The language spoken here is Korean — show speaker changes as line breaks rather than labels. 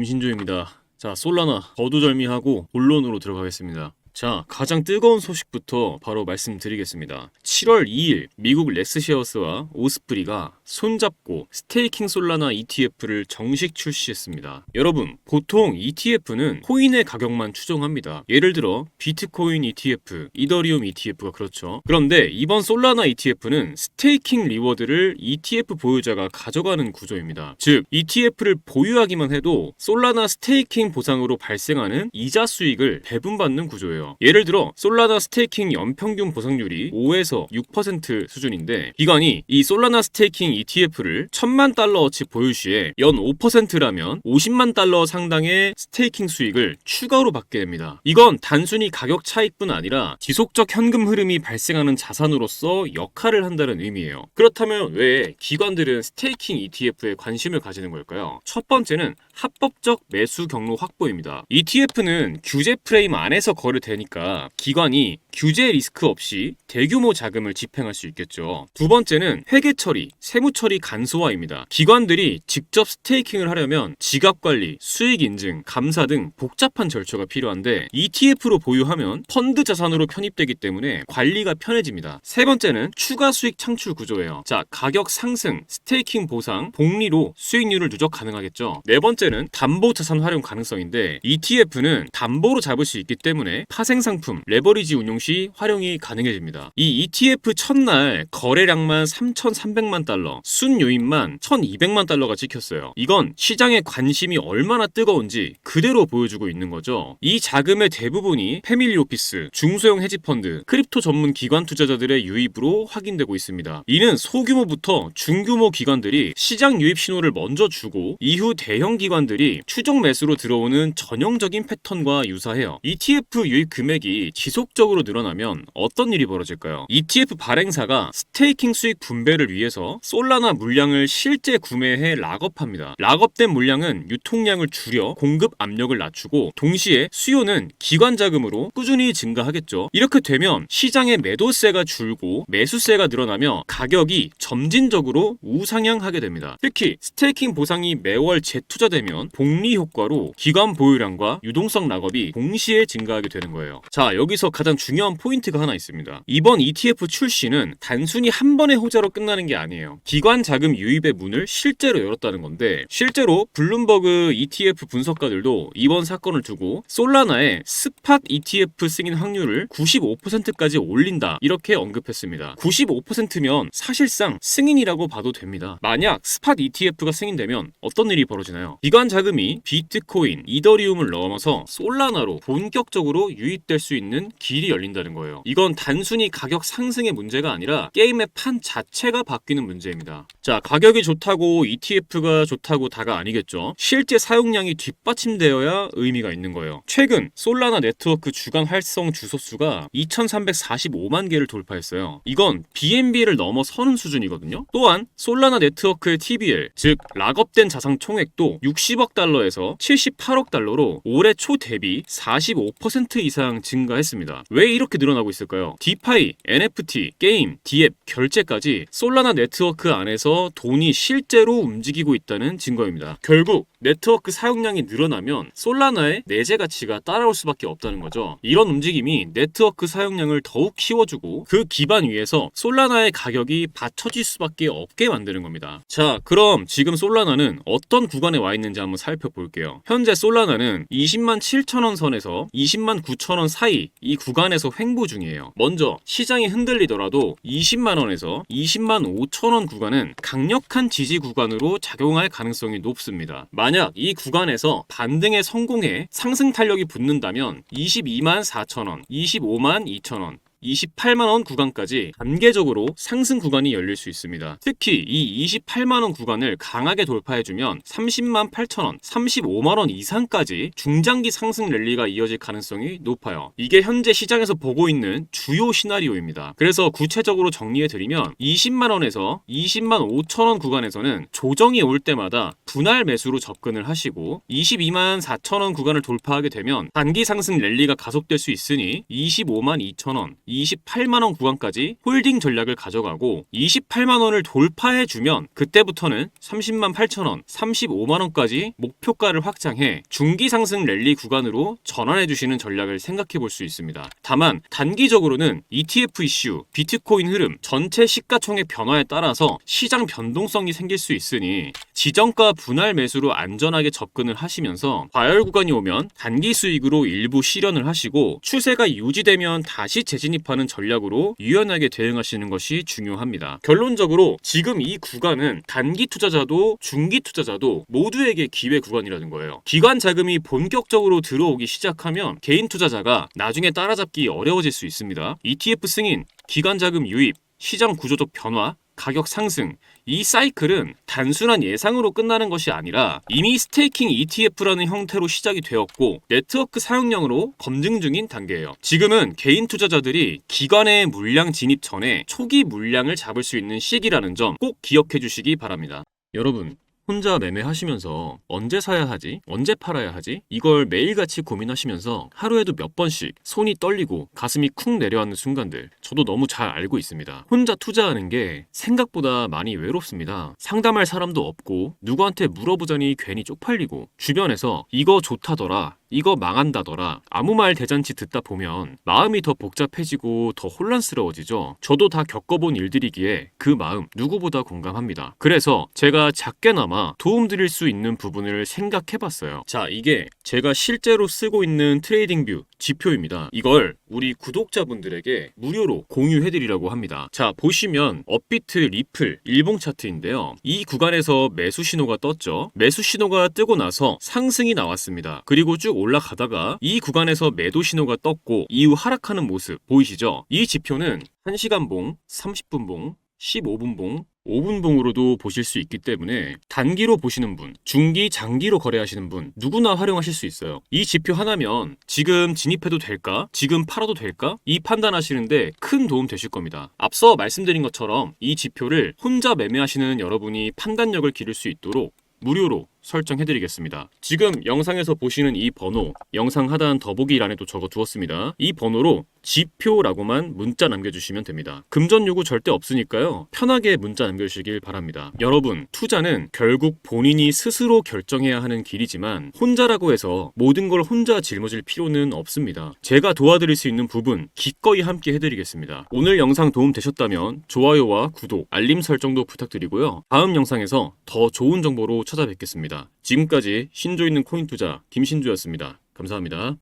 김신조입니다. 자, 솔라나 거두절미하고 본론으로 들어가겠습니다. 자, 가장 뜨거운 소식부터 바로 말씀드리겠습니다. 7월 2일 미국 렉스시어스와 오스프리가 손잡고 스테이킹 솔라나 ETF를 정식 출시했습니다. 여러분, 보통 ETF는 코인의 가격만 추정합니다. 예를 들어 비트코인 ETF, 이더리움 ETF가 그렇죠. 그런데 이번 솔라나 ETF는 스테이킹 리워드를 ETF 보유자가 가져가는 구조입니다. 즉, ETF를 보유하기만 해도 솔라나 스테이킹 보상으로 발생하는 이자 수익을 배분받는 구조예요. 예를 들어 솔라나 스테이킹 연평균 보상률이 5에서 6% 수준인데 기관이 이 솔라나 스테이킹 ETF를 1000만 달러어치 보유 시에 연 5%라면 50만 달러 상당의 스테이킹 수익을 추가로 받게 됩니다. 이건 단순히 가격 차익뿐 아니라 지속적 현금 흐름이 발생하는 자산으로서 역할을 한다는 의미예요. 그렇다면 왜 기관들은 스테이킹 ETF에 관심을 가지는 걸까요? 첫 번째는 합법적 매수 경로 확보입니다. ETF는 규제 프레임 안에서 거래되 니까 기관이 규제 리스크 없이 대규모 자금을 집행할 수 있겠죠. 두 번째는 회계 처리, 세무 처리 간소화입니다. 기관들이 직접 스테이킹을 하려면 지갑 관리, 수익 인증, 감사 등 복잡한 절차가 필요한데 ETF로 보유하면 펀드 자산으로 편입되기 때문에 관리가 편해집니다. 세 번째는 추가 수익 창출 구조예요. 자, 가격 상승, 스테이킹 보상, 복리로 수익률을 누적 가능하겠죠. 네 번째는 담보 자산 활용 가능성인데 ETF는 담보로 잡을 수 있기 때문에 파생 상품, 레버리지 운용 시 활용이 가능해집니다. 이 ETF 첫날 거래량만 3,300만 달러, 순요인만 1,200만 달러가 찍혔어요. 이건 시장의 관심이 얼마나 뜨거운지 그대로 보여주고 있는 거죠. 이 자금의 대부분이 패밀리 오피스, 중소형 헤지펀드, 크립토 전문 기관 투자자들의 유입으로 확인되고 있습니다. 이는 소규모부터 중규모 기관들이 시장 유입 신호를 먼저 주고 이후 대형 기관들이 추종 매수로 들어오는 전형적인 패턴과 유사해요. ETF 유입 금액이 지속적으로 늘어나면 어떤 일이 벌어질까요? ETF 발행사가 스테이킹 수익 분배를 위해서 솔라나 물량을 실제 구매해 락업합니다. 락업된 물량은 유통량을 줄여 공급 압력을 낮추고 동시에 수요는 기관 자금으로 꾸준히 증가하겠죠. 이렇게 되면 시장의 매도세가 줄고 매수세가 늘어나며 가격이 점진적으로 우상향하게 됩니다. 특히 스테이킹 보상이 매월 재투자되면 복리 효과로 기관 보유량과 유동성 락업이 동시에 증가하게 되는 거예요. 자, 여기서 가장 중요한 포인트가 하나 있습니다. 이번 ETF 출시는 단순히 한 번의 호재로 끝나는 게 아니에요. 기관 자금 유입의 문을 실제로 열었다는 건데 실제로 블룸버그 ETF 분석가들도 이번 사건을 두고 솔라나의 스팟 ETF 승인 확률을 95%까지 올린다 이렇게 언급했습니다. 95%면 사실상 승인이라고 봐도 됩니다. 만약 스팟 ETF가 승인되면 어떤 일이 벌어지나요? 기관 자금이 비트코인, 이더리움을 넘어서 솔라나로 본격적으로 유입될 수 있는 길이 열린 다는 거예요. 이건 단순히 가격 상승의 문제가 아니라 게임의 판 자체가 바뀌는 문제입니다. 자, 가격이 좋다고 ETF가 좋다고 다가 아니겠죠. 실제 사용량이 뒷받침되어야 의미가 있는 거예요. 최근 솔라나 네트워크 주간 활성 주소 수가 2,345만 개를 돌파했어요. 이건 BNB를 넘어서는 수준이거든요. 또한 솔라나 네트워크의 TBL, 즉 락업된 자산 총액도 60억 달러에서 78억 달러로 올해 초 대비 45% 이상 증가했습니다. 왜 이렇게 늘어나고 있을까요? 디파이, NFT, 게임, 디앱, 결제까지 솔라나 네트워크 안에서 돈이 실제로 움직이고 있다는 증거입니다. 결국 네트워크 사용량이 늘어나면 솔라나의 내재 가치가 따라올 수밖에 없다는 거죠. 이런 움직임이 네트워크 사용량을 더욱 키워주고 그 기반 위에서 솔라나의 가격이 받쳐질 수밖에 없게 만드는 겁니다. 자, 그럼 지금 솔라나는 어떤 구간에 와 있는지 한번 살펴볼게요. 현재 솔라나는 20만 7천 원 선에서 20만 9천 원 사이 이 구간에서 횡보 중이에요. 먼저 시장이 흔들리더라도 20만 원에서 20만 5천 원 구간은 강력한 지지 구간으로 작용할 가능성이 높습니다. 만약 이 구간에서 반등에 성공해 상승 탄력이 붙는다면 22만 4천 원, 25만 2천 원, 28만원 구간까지 단계적으로 상승 구간이 열릴 수 있습니다. 특히 이 28만원 구간을 강하게 돌파해주면 30만 8천원, 35만원 이상까지 중장기 상승 랠리가 이어질 가능성이 높아요. 이게 현재 시장에서 보고 있는 주요 시나리오입니다. 그래서 구체적으로 정리해드리면 20만원에서 20만 5천원 구간에서는 조정이 올 때마다 분할 매수로 접근을 하시고 22만 4천원 구간을 돌파하게 되면 단기 상승 랠리가 가속될 수 있으니 25만 2천원, 28만 원 구간까지 홀딩 전략을 가져가고 28만 원을 돌파해 주면 그때부터는 30만 8천 원, 35만 원까지 목표가를 확장해 중기 상승 랠리 구간으로 전환해 주시는 전략을 생각해 볼 수 있습니다. 다만 단기적으로는 ETF 이슈, 비트코인 흐름, 전체 시가총액 변화에 따라서 시장 변동성이 생길 수 있으니 지정가 분할 매수로 안전하게 접근을 하시면서 과열 구간이 오면 단기 수익으로 일부 실현을 하시고 추세가 유지되면 다시 재진입 하는 전략으로 유연하게 대응하시는 것이 중요합니다. 결론적으로 지금 이 구간은 단기 투자자도 중기 투자자도 모두에게 기회 구간이라는 거예요. 기관 자금이 본격적으로 들어오기 시작하면 개인 투자자가 나중에 따라잡기 어려워질 수 있습니다. ETF 승인, 기관 자금 유입, 시장 구조적 변화, 가격 상승, 이 사이클은 단순한 예상으로 끝나는 것이 아니라 이미 스테이킹 ETF라는 형태로 시작이 되었고 네트워크 사용량으로 검증 중인 단계예요. 지금은 개인 투자자들이 기관의 물량 진입 전에 초기 물량을 잡을 수 있는 시기라는 점 꼭 기억해 주시기 바랍니다. 여러분, 혼자 매매하시면서 언제 사야 하지? 언제 팔아야 하지? 이걸 매일같이 고민하시면서 하루에도 몇 번씩 손이 떨리고 가슴이 쿵 내려앉는 순간들 저도 너무 잘 알고 있습니다. 혼자 투자하는 게 생각보다 많이 외롭습니다. 상담할 사람도 없고 누구한테 물어보자니 괜히 쪽팔리고 주변에서 이거 좋다더라 이거 망한다더라 아무 말 대잔치 듣다 보면 마음이 더 복잡해지고 더 혼란스러워지죠. 저도 다 겪어본 일들이기에 그 마음 누구보다 공감합니다. 그래서 제가 작게나마 도움드릴 수 있는 부분을 생각해봤어요. 자, 이게 제가 실제로 쓰고 있는 트레이딩 뷰 지표입니다. 이걸 우리 구독자분들에게 무료로 공유해드리라고 합니다. 자, 보시면 업비트 리플 일봉 차트인데요. 이 구간에서 매수 신호가 떴죠. 매수 신호가 뜨고 나서 상승이 나왔습니다. 그리고 쭉 올라가다가 이 구간에서 매도 신호가 떴고 이후 하락하는 모습 보이시죠? 이 지표는 1시간봉, 30분봉, 15분봉, 5분봉으로도 보실 수 있기 때문에 단기로 보시는 분, 중기, 장기로 거래하시는 분 누구나 활용하실 수 있어요. 이 지표 하나면 지금 진입해도 될까? 지금 팔아도 될까? 이 판단하시는데 큰 도움 되실 겁니다. 앞서 말씀드린 것처럼 이 지표를 혼자 매매하시는 여러분이 판단력을 기를 수 있도록 무료로 설정해드리겠습니다. 지금 영상에서 보시는 이 번호, 영상 하단 더보기란에도 적어 두었습니다. 이 번호로 지표라고만 문자 남겨주시면 됩니다. 금전 요구 절대 없으니까요. 편하게 문자 남겨주시길 바랍니다. 여러분, 투자는 결국 본인이 스스로 결정해야 하는 길이지만 혼자라고 해서 모든 걸 혼자 짊어질 필요는 없습니다. 제가 도와드릴 수 있는 부분 기꺼이 함께 해드리겠습니다. 오늘 영상 도움 되셨다면 좋아요와 구독, 알림 설정도 부탁드리고요. 다음 영상에서 더 좋은 정보로 찾아뵙겠습니다. 지금까지 신조 있는 코인 투자 김신조였습니다. 감사합니다.